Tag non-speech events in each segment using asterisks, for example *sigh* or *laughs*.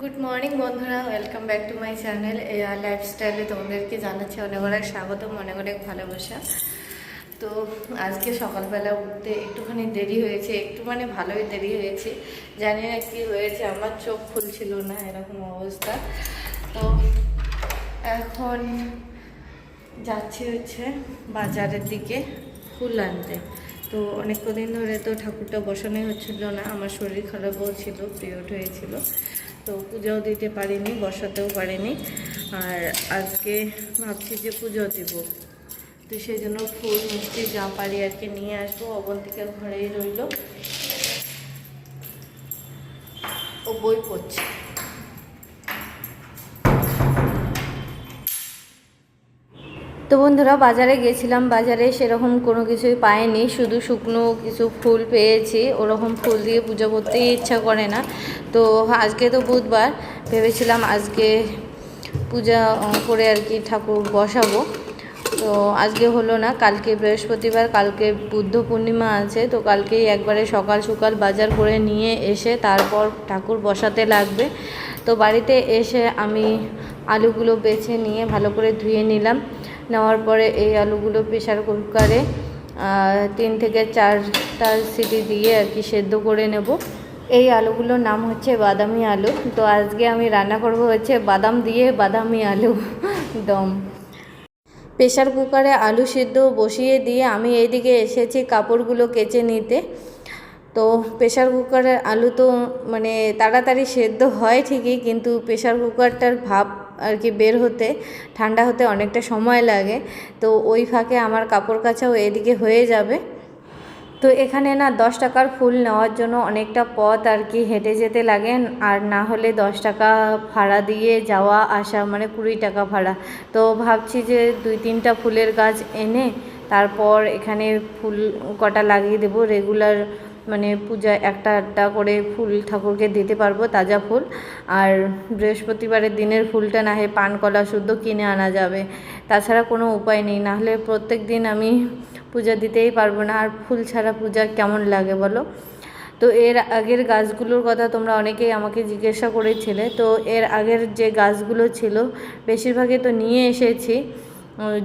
Good morning বন্ধুরা। Welcome back to my channel AR লাইফস্টাইলে তোমাদেরকে জানাচ্ছি অনেক অনেক স্বাগত অনেক অনেক ভালোবাসা। তো আজকে সকালবেলা উঠতে একটুখানি দেরি হয়েছে, একটু মানে ভালোই দেরি হয়েছে। জানি না কি হয়েছে, আমার চোখ খুলছিল না, এরকম অবস্থা। তো এখন যাচ্ছি হচ্ছে বাজারের দিকে ফুল আনতে। তো অনেক কদিন ধরে তো ঠাকুরটা বসানোই হচ্ছিল না, আমার শরীর খারাপও ছিল, পিরিয়ড হয়েছিল। তো পূজাও দিতে পারিনি, বসাতেও পারিনি। আর আজকে ভাবছি যে পুজো দেব। তো সেই জন্য ফুল, মিষ্টি যা পারি আর কি নিয়ে আসব। অবন্তিকা ঘরেই রইল। ও বই পড়ছে। তো বন্ধুরা বাজারে গেছিলাম, বাজারে সেরকম কোনো কিছুই পাইনি। শুধু শুকনো কিছু ফুল পেয়েছি, ওরকম ফুল দিয়ে পুজো করতেই ইচ্ছা করে না। তো আজকে তো বুধবার, ভেবেছিলাম আজকে পূজা করে আর কি ঠাকুর বসাবো। তো আজকে হলো না, কালকে বৃহস্পতিবার, কালকে বুদ্ধ পূর্ণিমা আছে, তো কালকেই একবারে সকাল সকাল বাজার করে নিয়ে এসে তারপর ঠাকুর বসাতে লাগবে। তো বাড়িতে এসে আমি আলুগুলো বেছে নিয়ে ভালো করে ধুয়ে নিলাম। নেওয়ার পরে এই আলুগুলো প্রেশার কুকারে তিন থেকে চারটা সিটি দিয়ে আর কি সেদ্ধ করে নেব। এই আলুগুলোর নাম হচ্ছে বাদামি আলু। তো আজকে আমি রান্না করব হচ্ছে বাদাম দিয়ে বাদামি আলু *laughs* দম। প্রেশার কুকারে আলু সিদ্ধ বসিয়ে দিয়ে আমি এইদিকে এসেছি কাপড়গুলো কেচে নিতে। তো প্রেশার কুকারের আলু তো মানে তাড়াতাড়ি সেদ্ধ হয় ঠিকই, কিন্তু প্রেশার কুকারটার ভাপ আর কি বের হতে, ঠান্ডা হতে অনেকটা সময় লাগে। তো ওই ফাঁকে আমার কাপড় কাচাও এদিকে হয়ে যাবে। তো এখানে না দশ টাকার ফুল নেওয়ার জন্য অনেকটা পথ আর কি হেঁটে যেতে লাগে। আর না হলে দশ টাকা ভাড়া দিয়ে যাওয়া আসা মানে কুড়ি টাকা ভাড়া। তো ভাবছি যে দুই তিনটা ফুলের গাছ এনে তারপর এখানে ফুল কটা লাগিয়ে দেবো। রেগুলার মানে পূজা একটা একটা করে ফুল ঠাকুরকে দিতে পারব তাজা ফুল। আর বৃহস্পতিবারের দিনের ফুলটা না হয় পান কলা শুদ্ধ কিনে আনা যাবে। তাছাড়া কোনো উপায় নেই নাহলে প্রত্যেক দিন আমি পূজা দিতেই পারব না। আর ফুল ছাড়া পূজা কেমন লাগে বলো? তো এর আগের গাছগুলোর কথা তোমরা অনেকেই আমাকে জিজ্ঞাসা করেছিলে। তো এর আগের যে গাছগুলো ছিল, বেশিরভাগই তো নিয়ে এসেছি।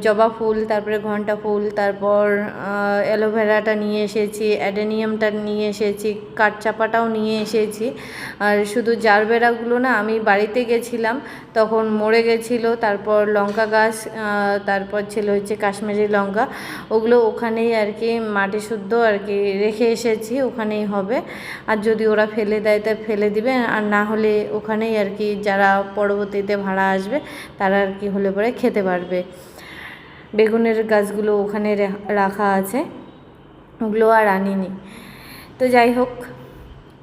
জবা ফুল, তারপরে ঘণ্টা ফুল, তারপর অ্যালোভেরাটা নিয়ে এসেছি, অ্যাডেনিয়ামটা নিয়ে এসেছি, কাঠচাপাটাও নিয়ে এসেছি। আর শুধু জারবেরাগুলো না, আমি বাড়িতে গেছিলাম, তখন মরে গেছিল, তারপর লঙ্কা গাছ তারপর ছিল হচ্ছে কাশ্মীরি লঙ্কা। ওগুলো ওখানেই আর কি মাটি শুদ্ধ আর কি রেখে এসেছি, ওখানেই হবে। আর যদি ওরা ফেলে দেয়, তা ফেলে দিবে। আর না হলে ওখানেই আর কি যারা পরবর্তীতে ভাড়া আসবে, তারা আর কি হলে পরে খেতে পারবে। বেগুনের গাছগুলো ওখানে রাখা আছে। ওগুলো আর আনিনি। তো যাই হোক,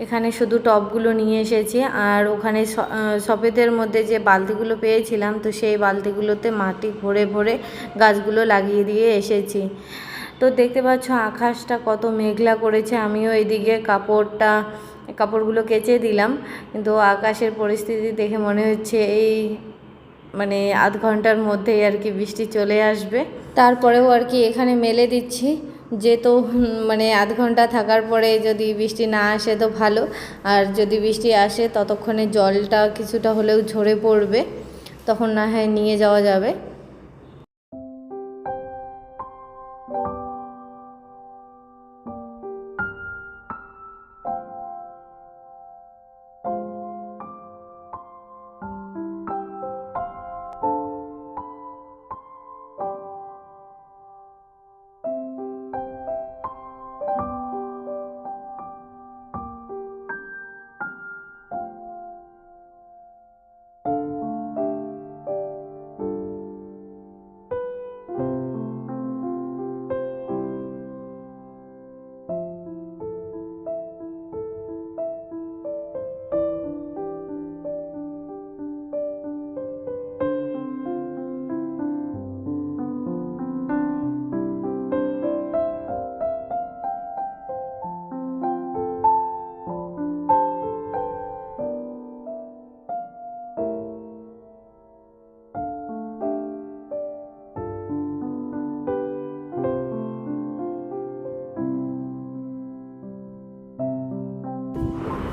এখানে শুধু টবগুলো নিয়ে এসেছি। আর ওখানে সফেদের মধ্যে যে বালতিগুলো পেয়েছিলাম, তো সেই বালতিগুলোতে মাটি ভরে ভরে গাছগুলো লাগিয়ে দিয়ে এসেছি। তো দেখতে পাচ্ছ, আকাশটা কত মেঘলা করেছে। আমিও এদিকে কাপড়টা, কাপড়গুলো কেচে দিলাম। কিন্তু আকাশের পরিস্থিতি দেখে মনে হচ্ছে এই মানে আধ ঘণ্টার মধ্যেই আর কি বৃষ্টি চলে আসবে। তারপরেও আর কি এখানে মেলে দিচ্ছি। যে তো মানে আধ ঘণ্টা থাকার পরে যদি বৃষ্টি না আসে তো ভালো। আর যদি বৃষ্টি আসে ততক্ষণে জলটা কিছুটা হলেও ঝরে পড়বে। তখন না হয় নিয়ে যাওয়া যাবে।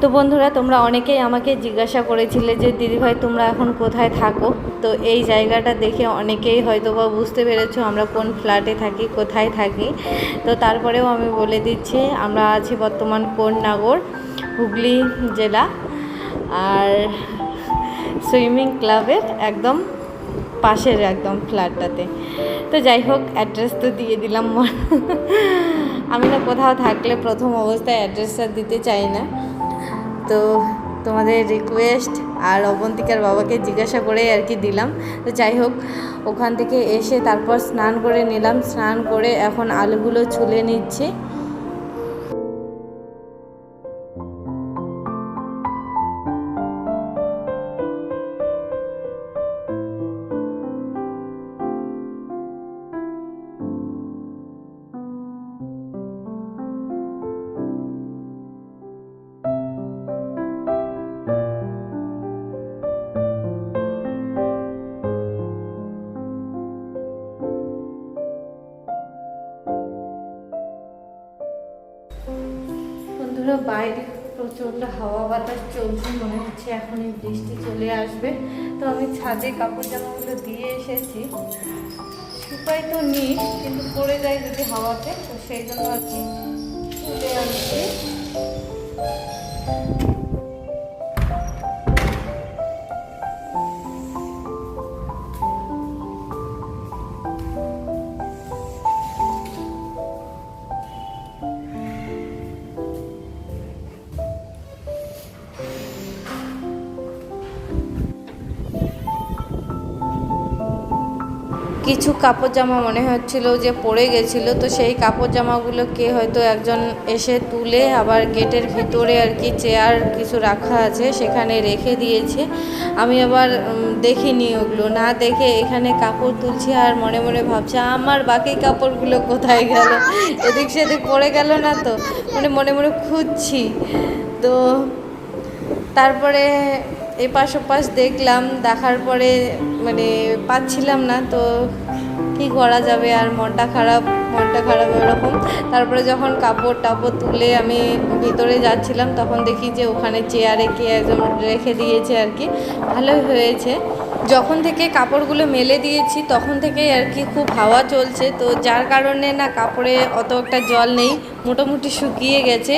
তো বন্ধুরা, তোমরা অনেকেই আমাকে জিজ্ঞাসা করেছিলে যে, দিদিভাই, তোমরা এখন কোথায় থাকো? তো এই জায়গাটা দেখে অনেকেই হয়তো বা বুঝতে পেরেছ আমরা কোন ফ্ল্যাটে থাকি, কোথায় থাকি। তো তারপরেও আমি বলে দিচ্ছি, আমরা আছি বর্তমান কোন্নগর, হুগলি জেলা। আর সুইমিং ক্লাবের একদম পাশের একদম ফ্ল্যাটটাতে। তো যাই হোক, অ্যাড্রেস তো দিয়ে দিলাম। আমি না কোথাও থাকলে প্রথম অবস্থায় অ্যাড্রেসটা দিতে চাই না। তো তোমাদের রিকোয়েস্ট আর অবন্তিকার বাবাকে জিজ্ঞাসা করে আর কি দিলাম। তো যাই হোক, ওখান থেকে এসে তারপর স্নান করে নিলাম। স্নান করে এখন আলুগুলো ছুলে নিচ্ছি। বাইরে প্রচণ্ড হাওয়া বাতাস চলছে, মনে হচ্ছে এখনই বৃষ্টি চলে আসবে। তো আমি ছাদে কাপড় জামাগুলো দিয়ে এসেছি। শুকাই তো নিই, কিন্তু পড়ে যায় যদি হাওয়াতে, তো সেই জন্য আর কি তুলে আনছি। কিছু কাপড় জামা মনে হচ্ছিল যে পড়ে গেছিল, তো সেই কাপড় জামাগুলোকে হয়তো একজন এসে তুলে আবার গেটের ভিতরে আর কি চেয়ার কিছু রাখা আছে সেখানে রেখে দিয়েছে। আমি আবার দেখিনি ওগুলো। না দেখে এখানে কাপড় তুলছি আর মনে মনে ভাবছি, আমার বাকি কাপড়গুলো কোথায় গেল? এদিক সেদিক পড়ে গেল না তো? মানে মনে মনে খুঁজছি। তো তারপরে এপাশ ওপাশ দেখলাম, দেখার পরে মানে পাচ্ছিলাম না, তো কি করা যাবে আর মনটা খারাপ মনটা খারাপ ওরকম। তারপরে যখন কাপড় টাপড় তুলে আমি ভিতরে যাচ্ছিলাম, তখন দেখি যে ওখানে চেয়ারে কে একজন রেখে দিয়েছে আর কি। ভালোই হয়েছে। যখন থেকে কাপড়গুলো মেলে দিয়েছি, তখন থেকে আর কি খুব হাওয়া চলছে। তো যার কারণে না কাপড়ে অত একটা জল নেই, মোটামুটি শুকিয়ে গেছে।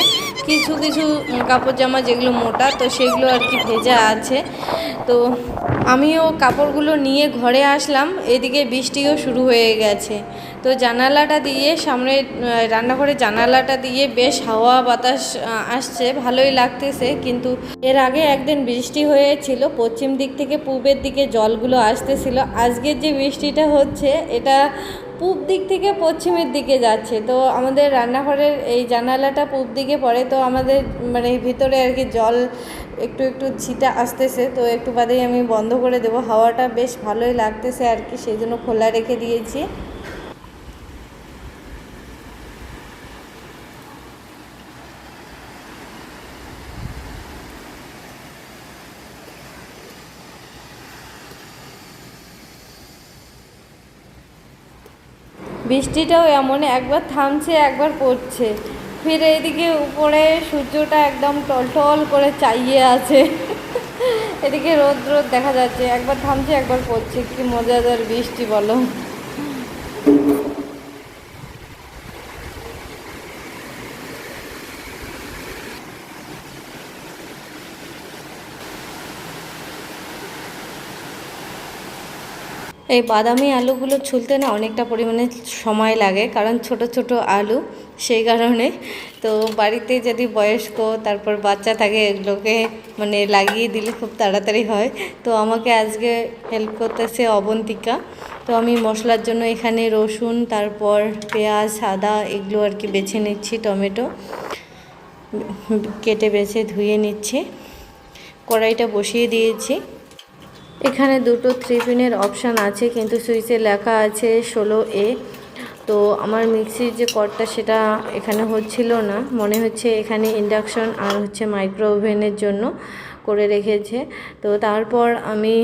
কিছু কিছু কাপড় জামা যেগুলো মোটা, তো সেগুলো আর কি ভেজা আছে। তো আমিও কাপড়গুলো নিয়ে ঘরে আসলাম, এদিকে বৃষ্টিও শুরু হয়ে গেছে। তো জানালাটা দিয়ে সামনে রান্নাঘরের জানালাটা দিয়ে বেশ হাওয়া বাতাস আসছে, ভালোই লাগতেছে। কিন্তু এর আগে একদিন বৃষ্টি হয়েছিল, পশ্চিম দিক থেকে পূবের দিকে জলগুলো আসতেছিল। আজকের যে বৃষ্টিটা হচ্ছে, এটা পূব দিক থেকে পশ্চিমের দিকে যাচ্ছে। তো আমাদের রান্নাঘরের এই জানালাটা পূব দিকে পড়ে, তো আমাদের মানে ভিতরে আর কি জল একটু একটু ছিটা আসতেছে। তো একটু বাদেই আমি বন্ধ করে দেবো। হাওয়াটা বেশ ভালোই লাগতেছে আর কি, সেই জন্য খোলা রেখে দিয়েছি। বৃষ্টিটাও এমন, একবার থামছে, একবার পড়ছে। ফির এদিকে উপরে সূর্যটা একদম টলটল করে চাইয়ে আছে। এদিকে রোদ রোদ দেখা যাচ্ছে, একবার থামছে, একবার পড়ছে। কি মজাদার বৃষ্টি বলো। এই বাদামি আলুগুলো ছুলতে না অনেকটা পরিমাণে সময় লাগে, কারণ ছোট ছোট আলু, সেই কারণে। তো বাড়িতে যদি বয়স্ক, তারপর বাচ্চা থাকে, এগুলোকে মানে লাগিয়ে দিলে খুব তাড়াতাড়ি হয়। তো আমাকে আজকে হেল্প করতেছে অবন্তিকা। তো আমি মশলার জন্য এখানে রসুন, তারপর পেঁয়াজ, আদা, এগুলো আর কি বেছে নিচ্ছি, টমেটো। কেটে বেছে ধুয়ে নিচ্ছি। কড়াইটা বসিয়ে দিয়েছি। এখানে দুটো থ্রি পিনের অপশান আছে, কিন্তু সুইচে লেখা আছে ষোলো এ তো আমার মিক্সির যে কর্ডটা সেটা এখানে হচ্ছিল না। মনে হচ্ছে এখানে ইন্ডাকশন আর হচ্ছে মাইক্রো ওভেনের জন্য করে রেখেছে। তো তারপর আমি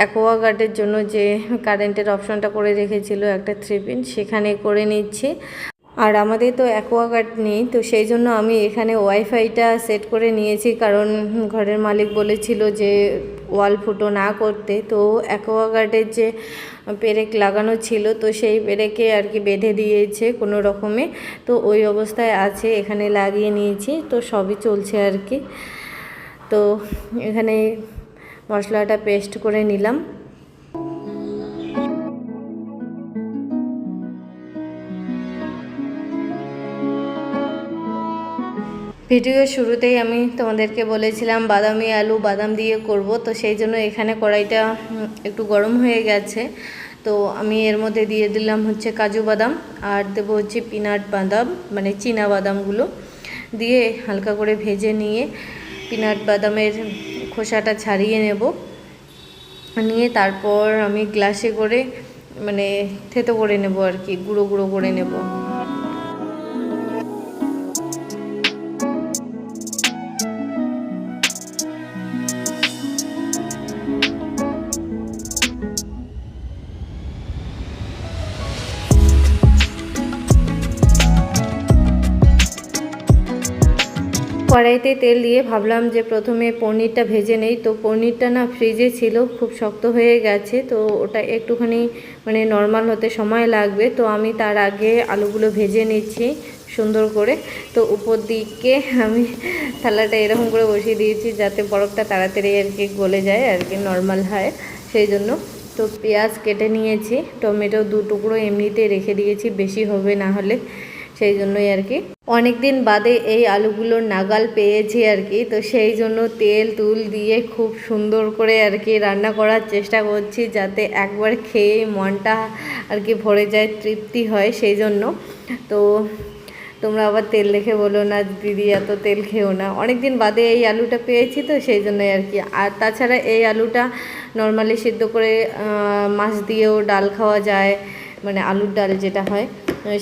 অ্যাকোয়াগার্ডের জন্য যে কারেন্টের অপশনটা করে রেখেছিল একটা থ্রি পিন সেখানে করে নিচ্ছি। আর আমাদের তো অ্যাকোয়াগার্ড নেই, তো সেই জন্য আমি এখানে ওয়াইফাইটা সেট করে নিয়েছি। কারণ ঘরের মালিক বলেছিল যে ওয়াল ফুটো না করতে। তো অ্যাকোয়াগার্ডের যে পেরেক লাগানো ছিল, তো সেই পেরেকে আর কি বেঁধে দিয়েছে কোনো রকমে। তো ওই অবস্থায় আছে, এখানে লাগিয়ে নিয়েছি, তো সবই চলছে আর কি। তো এখানে মশলাটা পেস্ট করে নিলাম। ভিডিওর শুরুতেই আমি তোমাদেরকে বলেছিলাম বাদামি আলু বাদাম দিয়ে করব, তো সেই জন্য এখানে কড়াইটা একটু গরম হয়ে গেছে। তো আমি এর মধ্যে দিয়ে দিলাম হচ্ছে কাজু বাদাম আর দেবো হচ্ছে পিনাট বাদাম মানে চীনা বাদামগুলো। দিয়ে হালকা করে ভেজে নিয়ে পিনাট বাদামের খোসাটা ছাড়িয়ে নেব। নিয়ে তারপর আমি গ্লাসে করে মানে থেতো করে নেব আর কি, গুঁড়ো গুঁড়ো করে নেব। কড়াইতে তেল দিয়ে ভাবলাম যে প্রথমে পনিরটা ভেজে নেই। তো পনিরটা না ফ্রিজে ছিল, খুব শক্ত হয়ে গেছে। তো ওটা একটুখানি মানে নর্মাল হতে সময় লাগবে। তো আমি তার আগে আলুগুলো ভেজে নিচ্ছি সুন্দর করে। তো উপর দিকে আমি থালাটা এরকম করে বসিয়ে দিয়েছি যাতে বরফটা তাড়াতাড়ি আর কি গলে যায়, আর কি নর্মাল হয়। সেই জন্য তো পেঁয়াজ কেটে নিয়েছি। টমেটো দু টুকরো এমনিতে রেখে দিয়েছি, বেশি হবে না হলে। সেই জন্যই আর কি। অনেক দিন বাদে এই আলুগুলোর নাগাল পেয়েছি আর কি। তো সেই জন্য তেল তুল দিয়ে খুব সুন্দর করে আর কি রান্না করার চেষ্টা করছি যাতে একবার খেয়ে মনটা আর কি ভরে যায়, তৃপ্তি হয় সেই জন্য। তো তোমরা আবার তেল দেখে বলো না, দিদি এত তেল খেও না। অনেক দিন বাদে এই আলুটা পেয়েছি তো সেই জন্যই আর কি। আর তাছাড়া এই আলুটা নর্মালি সিদ্ধ করে মাছ দিয়েও ডাল খাওয়া যায় মানে আলুর ডাল যেটা হয়।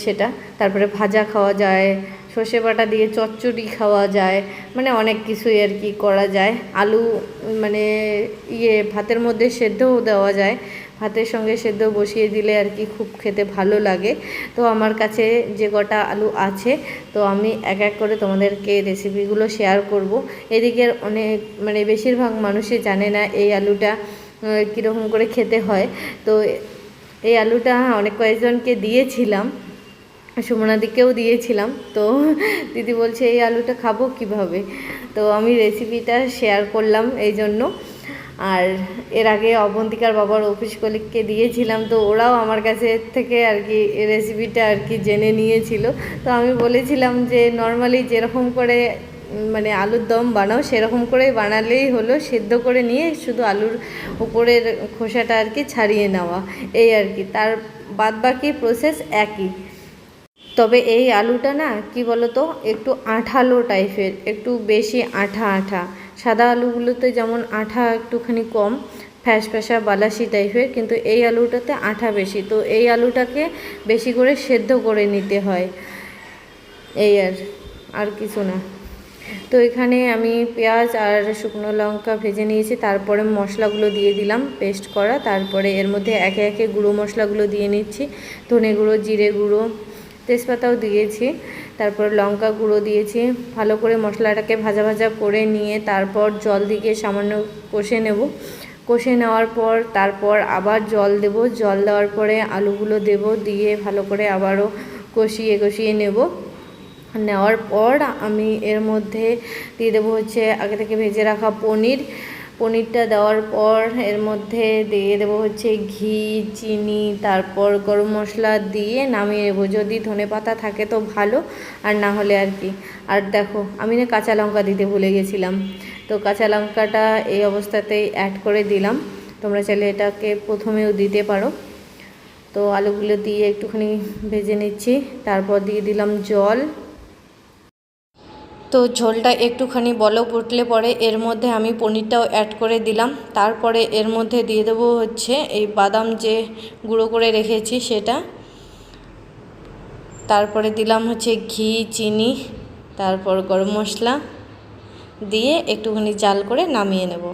সেটা। তারপরে ভাজা খাওয়া যায়, সর্ষে বাটা দিয়ে চচ্চড়ি খাওয়া যায় মানে অনেক কিছুই আর কি করা যায়। আলু মানে ইয়ে ভাতের মধ্যে সেদ্ধও দেওয়া যায়। ভাতের সঙ্গে সেদ্ধ বসিয়ে দিলে আর কি খুব খেতে ভালো লাগে। তো আমার কাছে যে কটা আলু আছে, তো আমি এক এক করে তোমাদেরকে রেসিপিগুলো শেয়ার করব। এদিকের অনেক মানে বেশিরভাগ মানুষই জানে না এই আলুটা কীরকম করে খেতে হয়। তো এই আলুটা অনেক কয়েকজনকে দিয়েছিলাম। সুমনাদিকেও দিয়েছিলাম। তো দিদি বলছে, এই আলুটা খাব কীভাবে? তো আমি রেসিপিটা শেয়ার করলাম এই জন্য আর এর আগে অবন্তিকার বাবার অফিস কলিগকে দিয়েছিলাম, তো ওরাও আমার কাছে থেকে আর কি রেসিপিটা আর কি জেনে নিয়েছিল। তো আমি বলেছিলাম যে নর্মালি যেরকম করে মানে আলুর দম বানাও, সেরকম করে বানালেই হলো, সেদ্ধ করে নিয়ে শুধু আলুর উপরের খোসাটা আর কি ছাড়িয়ে নেওয়া। এই আর কি। তার বাদ বাকি প্রসেস একই। তবে এই আলুটা না, কি বলতো, একটু আঠালো টাইপের, একটু বেশি আঠা আঠা। সাদা আলুগুলোতে যেমন আঠা একটুখানি কম ফ্যাস ফ্যাসা বালাসি টাইপের, কিন্তু এই আলুটাতে আঠা বেশি। তো এই আলুটাকে বেশি করে সেদ্ধ করে নিতে হয়। এই আর আর কিছু না। তো এখানে আমি পেঁয়াজ আর শুকনো লঙ্কা ভেজে নিয়েছি, তারপরে মশলাগুলো দিয়ে দিলাম পেস্ট করা, তারপরে এর মধ্যে একে একে গুঁড়ো মশলাগুলো দিয়ে নিচ্ছি। ধনে গুঁড়ো, জিরে গুঁড়ো তেজপাতাও দিয়েছি, তারপর লঙ্কা গুঁড়ো দিয়েছি, ভালো করে মশলাটাকে ভাজা ভাজা করে নিয়ে তারপর জল দিয়ে সামান্য কষে নেব। কষে নেওয়ার পর তারপর আবার জল দেব, জল দেওয়ার পরে আলুগুলো দেব, দিয়ে ভালো করে আবারও কষিয়ে কষিয়ে নেব। নেওয়ার পর আমি এর মধ্যে দিয়ে দেবো হচ্ছে আগে থেকে ভেজে রাখা পনির পনিরটা দেওয়ার পর এর মধ্যে দিয়ে দেবো হচ্ছে ঘি, চিনি, তারপর গরম মশলা দিয়ে নামিয়ে দেবো যদি ধনে পাতা থাকে তো ভালো, আর না হলে আর কি। আর দেখো, আমি না কাঁচা লঙ্কা দিতে ভুলে গেছিলাম। তো কাঁচা লঙ্কাটা এই অবস্থাতেই অ্যাড করে দিলাম। তোমরা চাইলে এটাকে প্রথমেও দিতে পারো। তো আলুগুলো দিয়ে একটুখানি ভেজে নিচ্ছি। তারপর দিয়ে দিলাম জল। তো ঝোলটা একটুখানি বলক উঠলে পরে এর মধ্যে আমি পনিরটাও অ্যাড করে দিলাম। তারপরে এর মধ্যে দিয়ে দেবো হচ্ছে এই বাদাম যে গুঁড়ো করে রেখেছি সেটা। তারপরে দিলাম হচ্ছে ঘি, চিনি, তারপর গরম মশলা। দিয়ে একটুখানি জাল করে নামিয়ে নেব।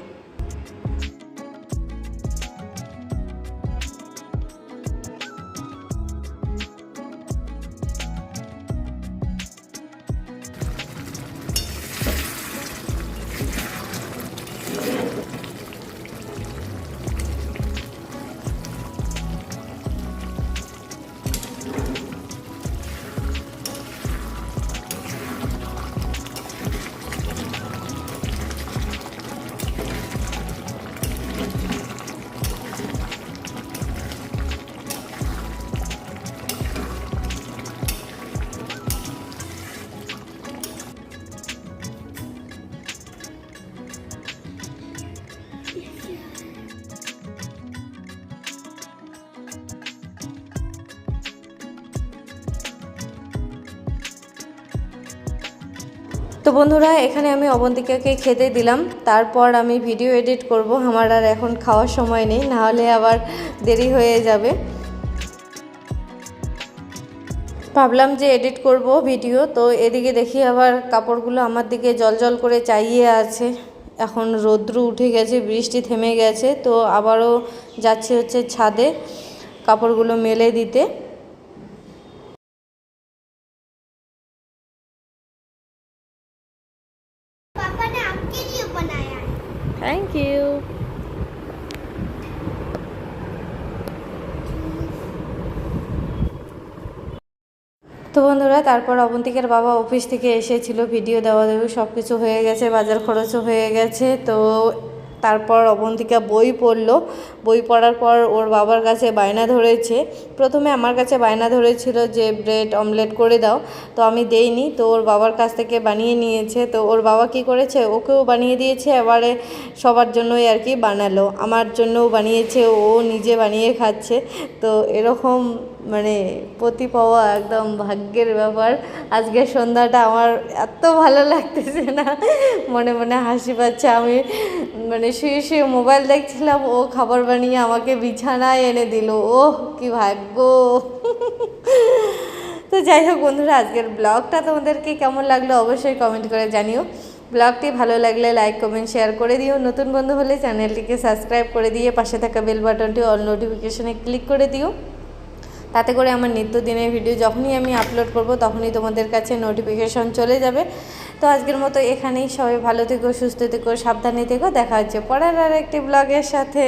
তো বন্ধুরা, এখানে আমি অবন্তিকাকে খেতে দিলাম। তারপর আমি ভিডিও এডিট করব। আমার আর এখন খাওয়ার সময় নেই নাহলে আবার দেরি হয়ে যাবে। ভাবলাম যে এডিট করব ভিডিও, তো এদিকে দেখি আবার কাপড়গুলো আমার দিকে জল জল করে চাইয়ে আছে। এখন রৌদ্র উঠে গেছে, বৃষ্টি থেমে গেছে, তো আবারও যাচ্ছে হচ্ছে ছাদে কাপড়গুলো মেলে দিতে। তারপর অবন্তিকার বাবা অফিস থেকে এসেছিল, ভিডিও দেওয়া দেওয়া সব কিছু হয়ে গেছে, বাজার খরচও হয়ে গেছে। তো তারপর অবন্তিকা বই পড়ল। বই পড়ার পর ওর বাবার কাছে বায়না ধরেছে। প্রথমে আমার কাছে বায়না ধরেছিল যে, ব্রেড অমলেট করে দাও। তো আমি দেইনি, তো ওর বাবার কাছ থেকে বানিয়ে নিয়েছে। তো ওর বাবা কি করেছে? ওকেও বানিয়ে দিয়েছে, এবারে সবার জন্যই আর কি বানালো। আমার জন্যও বানিয়েছে, ও নিজে বানিয়ে খাচ্ছে। তো এরকম মানে প্রতি পাওয়া একদম ভাগ্যের ব্যাপার। আজকের সন্ধ্যাটা আমার এত ভালো লাগতেছে না, মনে মনে হাসি পাচ্ছে। আমি মানে শুয়ে শুয়ে মোবাইল দেখছিলাম, ও খাবার বানিয়ে আমাকে বিছানায় এনে দিল। ওহ, কি ভাগ্য! তো যাই হোক বন্ধুরা, আজকের ব্লগটা তোমাদেরকে কেমন লাগল অবশ্যই কমেন্ট করে জানিও। ব্লগটি ভালো লাগলে লাইক কমেন্ট শেয়ার করে দিও। নতুন বন্ধু হলে চ্যানেলটিকে সাবস্ক্রাইব করে দিয়ে পাশে থাকা বেল বাটনটি অল নোটিফিকেশনে ক্লিক করে দিও। তাতে করে আমার নিত্যদিনের ভিডিও যখনই আমি আপলোড করব, তখনই তোমাদের কাছে নোটিফিকেশন চলে যাবে। তো আজকের মতো এখানেই সবাই ভালো থেকো, সুস্থ থেকো, সাবধানে থেকো। দেখা হচ্ছে পরের আর একটি ব্লগের সাথে।